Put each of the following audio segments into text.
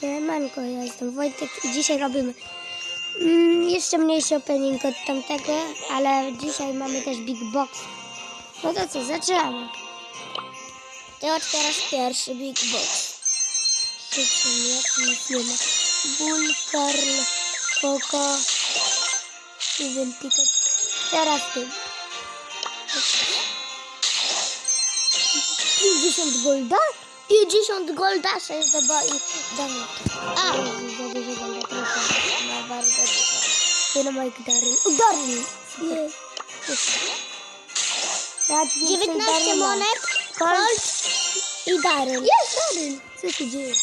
Siemanko, ja jestem Wojtek i dzisiaj robimy mm, jeszcze mniejszy opening od tamtego, ale dzisiaj mamy też Big Box. No to co, zaczynamy. Ty otwierasz pierwszy Big Box. Nic nie ma. Bull, Koko, Steven Ticket. Teraz ty. 50 golda? 50 golda, 6 do boi. Damy. A! Za dużo golda, proszę. No bardzo dużo. Tyle moich Daryn. O, Daryn! Nie. Dać więcej 19 Daryna. monet, Colt i Daryn. Jest Daryn! Co się dzieje?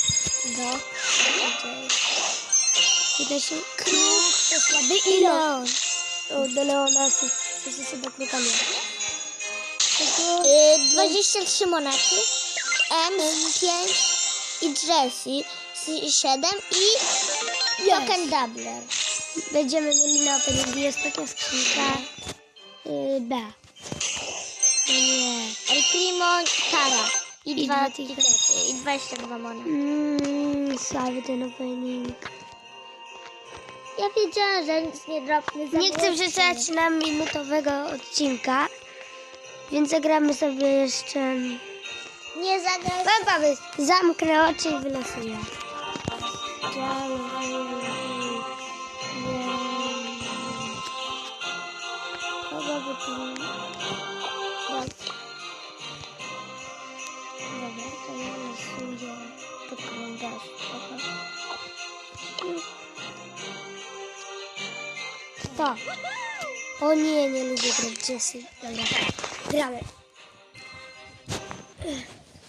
No. Co się kruk, to słaby i Leon. O, do Leona, co się sobie kruka nie. Tego... Y, 23 monety, M 5 i Jessie z 7 i Token Doubler. Będziemy mieli na opening. Jest taka skrzynka y, B. No nie. El Primo Tara i, I dwa tikety i 22 monety. Mmm, słaby ten opening. Ja wiedziałam, że nic nie dropnie. Nie chcę przeczytać nam minutowego odcinka, więc zagramy sobie jeszcze... Nie zagrał. Mam pomysł. Zamknę oczy i wylosuję. Kogo by tu... Dobra, to ja. To. O nie, nie lubię grać Jessie. Dobra, gramy.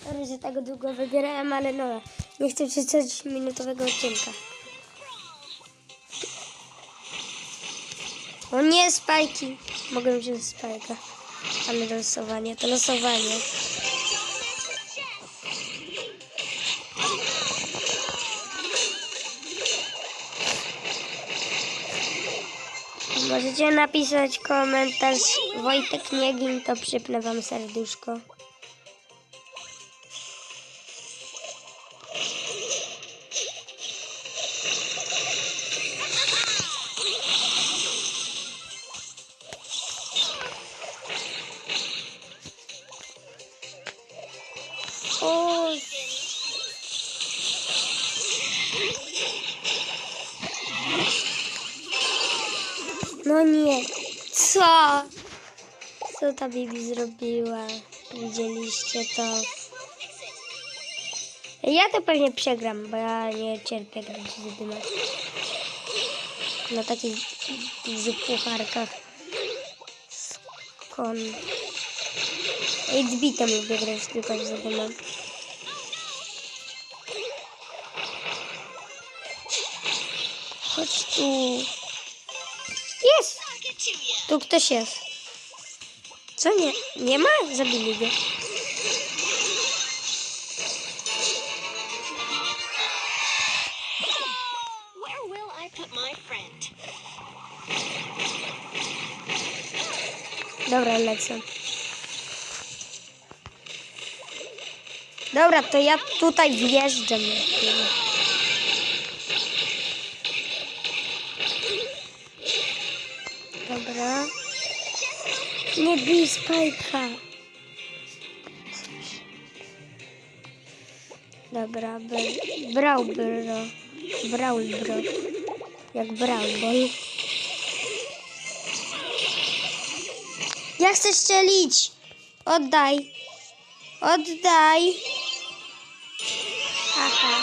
Sorry, że tego długo wybierałem, ale no, nie chcę przeczytać minutowego odcinka. O nie, spajki. Mogę wziąć spajka. Ale losowanie, to losowanie. Możecie napisać komentarz Wojtek nie gin, to przypnę wam serduszko. No nie. Co? Co ta Bibi zrobiła? Widzieliście to? Ja to pewnie przegram, bo ja nie cierpię grać z dymem. Na takich dużych pucharkach. Skąd? 8-bitem lubię grać tylko z dymem. Chodź tu. Jest! Tu ktoś jest. Co nie? Nie ma? Zabili go. Dobra, lecę. Dobra, to ja tutaj wjeżdżam. Dobra. Nie bij spajka. Dobra, br- brał bro. Brał bro. Jak brał, bo... Ja chcę strzelić. Oddaj. Oddaj. Aha.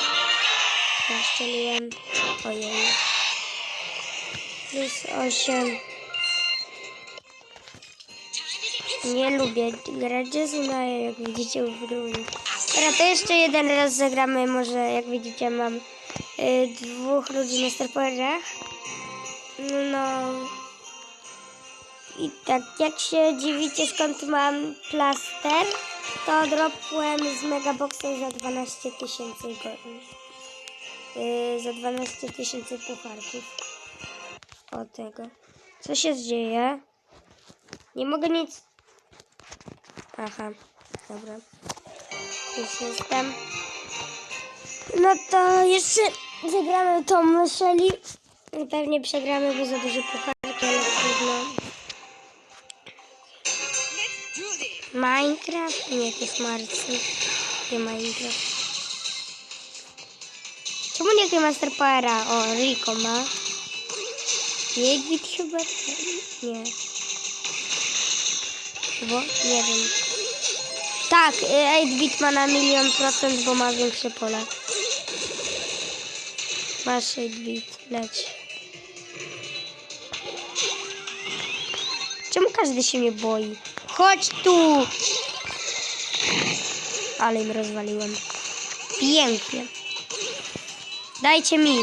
Ja strzeliłem. Ojej. Plus 8. Nie lubię grać Jessuna, jak widzicie w gruncie. Dobra, to jeszcze jeden raz zagramy. Może jak widzicie mam y, dwóch ludzi na sterporach. No. I tak jak się dziwicie skąd mam plaster, to dropłem z megaboxa za 12 tysięcy yy, za 12 tysięcy pucharków. O tego. Co się dzieje? Nie mogę nic... Aha, dobra. Już jestem. No to jeszcze zagramy tą Shelly. Pewnie przegramy, bo za duże pucharki, ale trudno. Minecraft? Nie, to jest Marcy. Nie Minecraft. Czemu nie ma Master Powera? O, Rico ma. Jedwit chyba? Nie. Bo? Nie wiem. Tak, 8-bit ma na milion procent, bo ma większe pole. Masz 8-bit, leć. Czemu każdy się mnie boi? Chodź tu! Ale im rozwaliłem. Pięknie. Dajcie mi.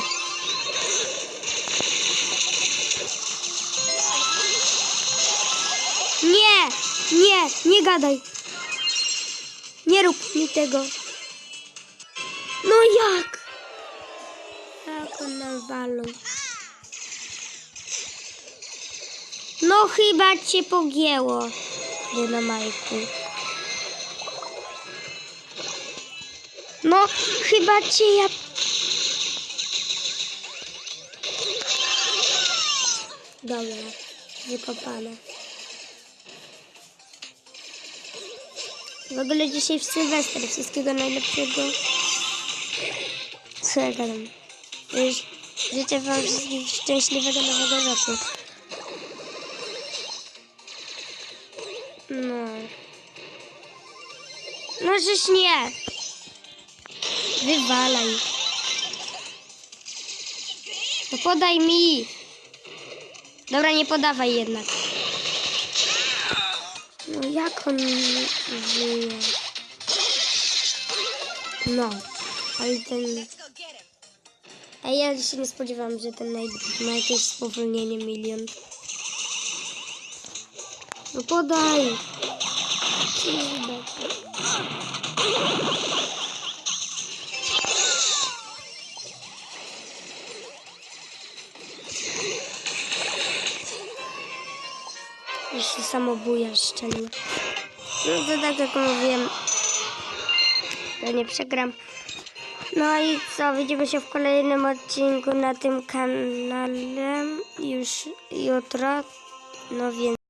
Nie! Nie! Nie gadaj! Nie rób mi tego. No jak? Jak on nam walą? No chyba cię pogięło, dynamajku. No chyba cię ja... Dobra, wykopane. W ogóle dzisiaj w Sylwester. Wszystkiego najlepszego. Co ja gadam? Życzę wam wszystkim szczęśliwego nowego roku. No. No żeś nie. Wywalaj. No podaj mi. Dobra, nie podawaj jednak. Jak on żyje? No, ale ten... A ja się nie spodziewałam, że ten ma jakieś spowolnienie milion. No podaj! Kurde. Samobuja szczelił. No to tak jak mówiłem, to nie przegram. No i co, widzimy się w kolejnym odcinku na tym kanale już jutro. No więc